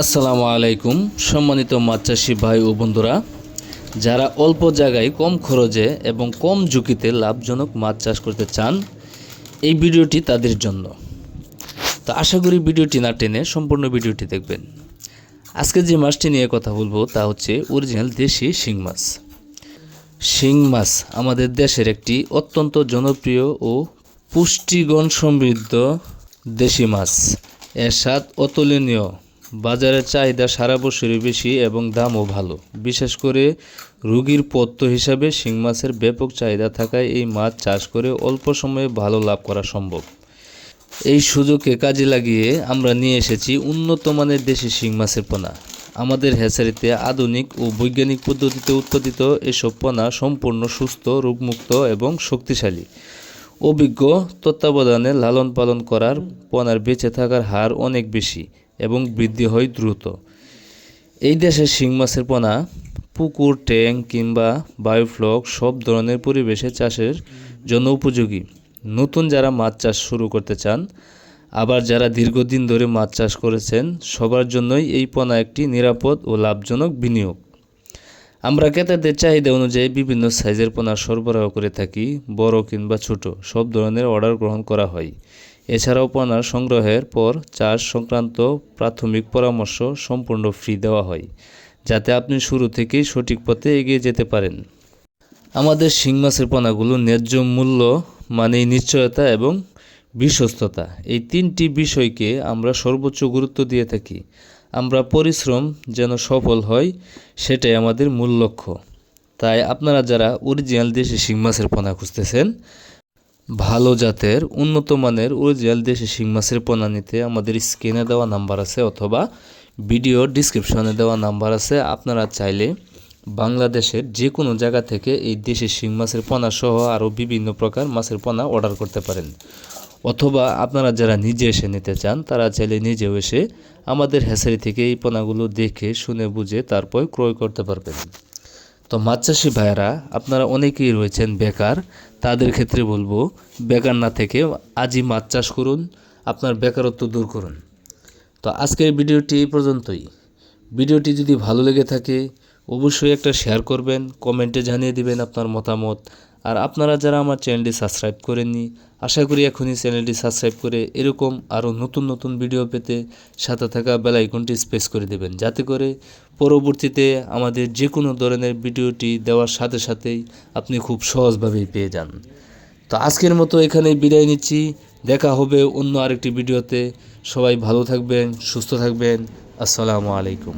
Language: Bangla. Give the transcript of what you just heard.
আসসালামু আলাইকুম, সম্মানিত মাছ চাষি ভাই ও বন্ধুরা। যারা অল্প জায়গায় কম খরচে এবং কম ঝুঁকিতে লাভজনক মাছ চাষ করতে চান, এই ভিডিওটি তাদের জন্য। তো আশা করি ভিডিওটি না টেনে সম্পূর্ণ ভিডিওটি দেখবেন। আজকে যে মাছটি নিয়ে কথা বলব তা হচ্ছে অরিজিনাল দেশি শিং মাছ। শিং মাছ আমাদের দেশের একটি অত্যন্ত জনপ্রিয় ও পুষ্টিগুণ সমৃদ্ধ দেশি মাছ। এর স্বাদ অতুলনীয়। বাজারের চাহিদা সারা বছরই বেশি এবং দামও ভালো। বিশেষ করে রুগীর পথ্য হিসাবে শিং মাছের ব্যাপক চাহিদা থাকায় এই মাছ চাষ করে অল্প সময়ে ভালো লাভ করা সম্ভব। এই সুযোগকে কাজে লাগিয়ে আমরা নিয়ে এসেছি উন্নত মানের দেশি শিং মাছের পোনা। আমাদের হ্যাচারিতে আধুনিক ও বৈজ্ঞানিক পদ্ধতিতে উৎপাদিত এসব পোনা সম্পূর্ণ সুস্থ, রোগমুক্ত এবং শক্তিশালী। অভিজ্ঞ তত্ত্বাবধানে লালন পালন করার পোনার বেঁচে থাকার হার অনেক বেশি। এবং বৃদ্ধি হয় দ্রুত। এই দেশের শিং মাছের পোনা, পুকুর ট্যাঙ্ক কিংবা বায়োফ্লক সব ধরনের পরিবেশে চাষের জন্য উপযোগী। নতুন যারা মাছ চাষ শুরু করতে চান, আবার যারা দীর্ঘদিন ধরে মাছ চাষ করেছেন, সবার জন্যই এই পোনা একটি নিরাপদ ও লাভজনক বিনিয়োগ। আমরা ক্রেতাদের চাহিদা অনুযায়ী বিভিন্ন সাইজের পোনা সরবরাহ করে থাকি, বড় কিংবা ছোট, সব ধরনের অর্ডার গ্রহণ করা হয়। এছাড়াও পোনা সংগ্রহের পর চাষ সংক্রান্ত প্রাথমিক পরামর্শ সম্পূর্ণ ফ্রি দেওয়া হয়, যাতে আপনি শুরু থেকেই সঠিক পথে এগিয়ে যেতে পারেন। আমাদের শিং মাছের পোনাগুলো ন্যায্য মূল্য মানেই নিশ্চয়তা এবং বিশ্বস্ততা। এই তিনটি বিষয়কে আমরা সর্বোচ্চ গুরুত্ব দিয়ে থাকি। আমরা পরিশ্রম যেন সফল হয়, সেটাই আমাদের মূল লক্ষ্য। তাই আপনারা যারা অরিজিনাল দেশি শিং মাছের পোনা খুঁজতেছেন ভালো জাতের, উন্নত মানের অরিজিনাল দেশি শিং মাছের পোনা নিতে আমাদের স্ক্রিনে দেওয়া নাম্বার আছে অথবা ভিডিও ডিসক্রিপশনে দেওয়া নাম্বার আছে। আপনারা চাইলে বাংলাদেশের যে কোনো জায়গা থেকে এই দেশি শিং মাছের পোনা সহ আরও বিভিন্ন প্রকার মাছের পোনা অর্ডার করতে পারেন। অথবা আপনারা যারা নিজে এসে নিতে চান, তারা চাইলে নিজেও এসে আমাদের হ্যাসারি থেকে এই পোনাগুলো দেখে, শুনে, বুঝে, তারপর ক্রয় করতে পারবেন। তো মাছ চাষি ভাইয়েরা, আপনারা অনেকেই রয়েছেন বেকার, তাদের ক্ষেত্রে বলব, বেকার না থেকে আজই মাছ চাষ করুন, আপনার বেকারত্ব দূর করুন। তো আজকের ভিডিওটি এই পর্যন্তই। ভিডিওটি যদি ভালো লেগে থাকে, অবশ্যই একটা শেয়ার করবেন, কমেন্টে জানিয়ে দিবেন আপনার মতামত। আর আপনারা যারা আমার চ্যানেলটি সাবস্ক্রাইব করেননি, আশা করি এখনই চ্যানেলটি সাবস্ক্রাইব করে এরকম আরও নতুন নতুন ভিডিও পেতে সাথে থাকা বেল আইকনটি স্পেস করে দেবেন। যাতে করে পরবর্তীতে আমাদের যে কোনো ধরনের ভিডিওটি দেওয়ার সাথে সাথেই আপনি খুব সহজভাবেই পেয়ে যান। তো আজকের মতো এখানে বিদায় নিচ্ছি। দেখা হবে অন্য আরেকটি ভিডিওতে। সবাই ভালো থাকবেন, সুস্থ থাকবেন। আসসালামু আলাইকুম।